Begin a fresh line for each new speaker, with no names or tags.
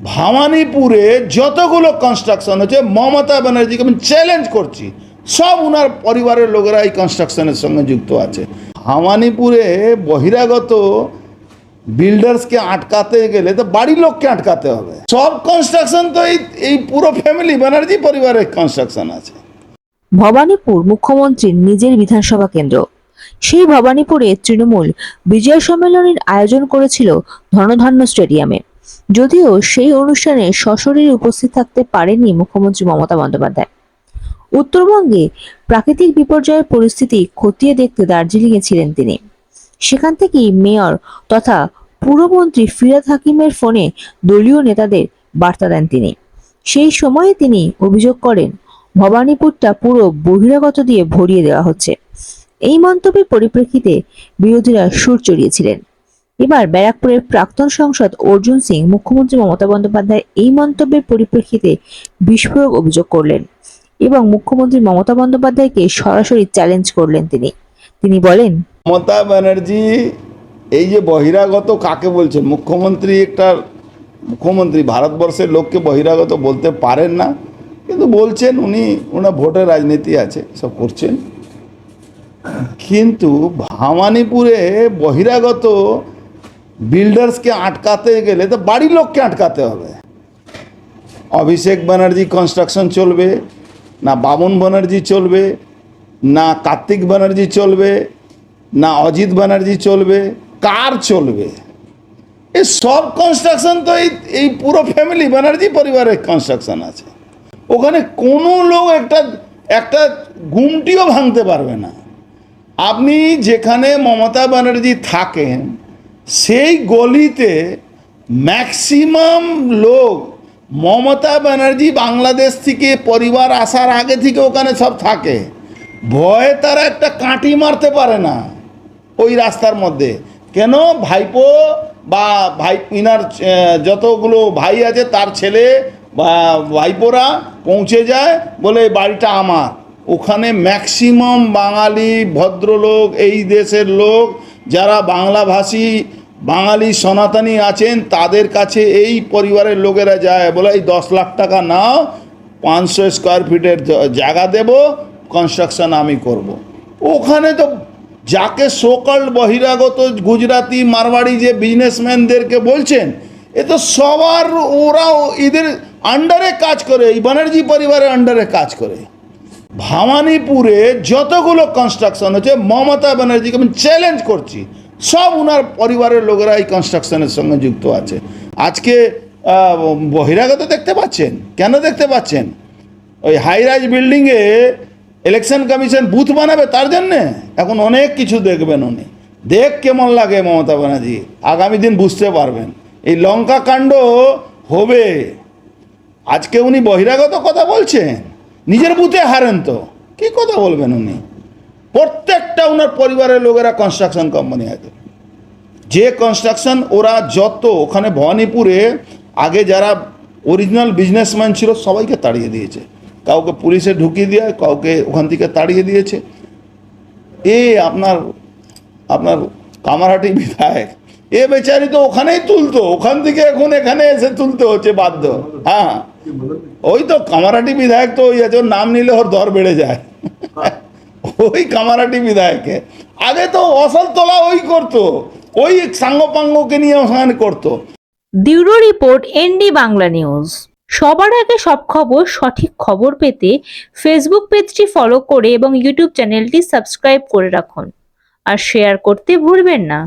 ভামানিপুরে যতগুলো কনস্ট্রাকশন হচ্ছে, মমতা ব্যানার্জিকে আমি চ্যালেঞ্জ করছি। সব উনার পরিবারের লোকেরা এই কনস্ট্রাকশনের সঙ্গে যুক্ত আছে। ভামানিপুরে বহিরাগত বিল্ডার্সকে আটকাতে গেলে তো বাড়ির লোককে আটকাতে হবে। সব কনস্ট্রাকশন তো এই এই পুরো ফ্যামিলি ব্যানার্জি পরিবারের কনস্ট্রাকশন আছে।
ভবানীপুর মুখ্যমন্ত্রীর নিজের বিধানসভা কেন্দ্র। সেই ভবানীপুরে তৃণমূল বিজয় সম্মেলনের আয়োজন করেছিল ধনধান্য স্টেডিয়ামে। যদিও সেই অনুষ্ঠানে সশরীরে উপস্থিত থাকতে পারেননি মুখ্যমন্ত্রী মমতা বন্দ্যোপাধ্যায়। উত্তরবঙ্গে প্রাকৃতিক বিপর্যয়ের পরিস্থিতি খতিয়ে দেখতে দার্জিলিংয়ে ছিলেন তিনি। সেখান থেকেই মেয়র তথা পুরমন্ত্রী ফিরাদ হাকিমের ফোনে দলীয় নেতাদের বার্তা দেন তিনি। সেই সময়ে তিনি অভিযোগ করেন, ভবানীপুরটা পুরো বহিরাগত দিয়ে ভরিয়ে দেওয়া হচ্ছে। এই মন্তব্যের পরিপ্রেক্ষিতে বিরোধীরা সুর চড়িয়েছিলেন। এবার ব্যারাকপুরের প্রাক্তন সাংসদ অর্জুন সিং, মুখ্যমন্ত্রী মমতা বন্দ্যোপাধ্যায় এই মন্তব্যের পরিপ্রেক্ষিতে বিস্ফোরক অভিযোগ করলেন এবং মুখ্যমন্ত্রী মমতা বন্দ্যোপাধ্যায়কে সরাসরি চ্যালেঞ্জ করলেন তিনি। তিনি বলেন,
মমতা ব্যানার্জি এই যে বহিরাগত কাকে বলছেন? মুখ্যমন্ত্রী একটা মুখ্যমন্ত্রী ভারতবর্ষের লোককে বহিরাগত বলতে পারেন না, কিন্তু বলছেন উনি, ওনার ভোটের রাজনীতি আছে, সব করছেন। কিন্তু ভামানিপুরে বহিরাগত বিল্ডার্সকে আটকাতে গেলে তো বাড়ির লোককে আটকাতে হবে। অভিষেক ব্যানার্জি কনস্ট্রাকশন চলবে, না বামন ব্যানার্জি চলবে, না কার্তিক ব্যানার্জি চলবে, না অজিত ব্যানার্জি চলবে, কার চলবে? এই সব কনস্ট্রাকশন তো এই এই পুরো ফ্যামিলি ব্যানার্জি পরিবারের কনস্ট্রাকশন আছে। ওখানে কোনো লোক একটা একটা গুমটিও ভাঙতে পারবে না। আপনি যেখানে মমতা ব্যানার্জি থাকেন সেই গলিতে ম্যাক্সিমাম লোক মমতা ব্যানার্জি বাংলাদেশ থেকে পরিবার আসার আগে থেকে ওখানে সব থাকে। ভয়ে তারা একটা কাঁটি মারতে পারে না ওই রাস্তার মধ্যে। কেন? ভাইপো বা ভাই, ইনার যতগুলো ভাই আছে তার ছেলে বা ভাইপোরা পৌঁছে যায় বলে বাড়িটা আমার। ওখানে ম্যাক্সিমাম বাঙালি ভদ্রলোক, এই দেশের লোক যারা বাংলাভাষী বাঙালি সনাতনী আছেন, তাদের কাছে এই পরিবারের লোকেরা যায়, বলে এই দশ লাখ টাকা নাও, পাঁচশো স্কোয়ার ফিটের জায়গা দেব কনস্ট্রাকশন আমি করব। ওখানে তো যাকে সোকাল বহিরাগত গুজরাতি মারবাড়ি যে বিজনেসম্যানদেরকে বলছেন, এ তো সবার ওরা এদের আন্ডারে কাজ করে, এই ব্যানার্জি পরিবারের আন্ডারে কাজ করে ভামানিপুরে যতগুলো কনস্ট্রাকশন হচ্ছে, মমতা ব্যানার্জিকে আমি চ্যালেঞ্জ করছি সব উনার পরিবারের লোকেরা এই কনস্ট্রাকশনের সঙ্গে যুক্ত আছে। আজকে বহিরাগত দেখতে পাচ্ছেন? কেন দেখতে পাচ্ছেন? ওই হাইরাইজ বিল্ডিংয়ে ইলেকশন কমিশন বুথ বানাবে তার জন্যে? এখন অনেক কিছু দেখবেন উনি। দেখ কেমন লাগে মমতা ব্যানার্জি। আগামী দিন বুঝতে পারবেন। এই লঙ্কা কাণ্ড হবে। আজকে উনি বহিরাগত কথা বলছেন। নিজের বুথে হারেন তো। কি কথা বলবেন উনি? প্রত্যেকটা ওনার পরিবারের লোকেরা কনস্ট্রাকশন কোম্পানি আছে যে কনস্ট্রাকশন ওরা যত ওখানে ভবানীপুরে, আগে যারা অরিজিনাল বিজনেসম্যান ছিল, সবাইকে তাড়িয়ে দিয়েছে। কাউকে পুলিশে ঢুকিয়ে দিয়ে কাউকে ওখান থেকে তাড়িয়ে দিয়েছে। এ আপনার আপনার কামারহাটি বিধায়ক, এ বেচারি তো ওখানেই তুলতো, ওখান থেকে এখন এখানে এসে তুলতে হচ্ছে বাধ্য। হ্যাঁ ওই তো কামারহাটি বিধায়ক তো ওই আছে ওর নাম নিলে ওর দর বেড়ে যায়। ওই কামারাটি বিধায়কে। আগে তো অসল তোলা ওই করতো, ওই সাঙ্গপাঙ্গকে নিয়ে ওখানে করতো।
Bureau report, ND Bangla news. সবার আগে সব খবর, সঠিক খবর পেতে ফেসবুক পেজটি ফলো করে এবং ইউটিউব চ্যানেলটি সাবস্ক্রাইব করে রাখুন। আর শেয়ার করতে ভুলবেন না।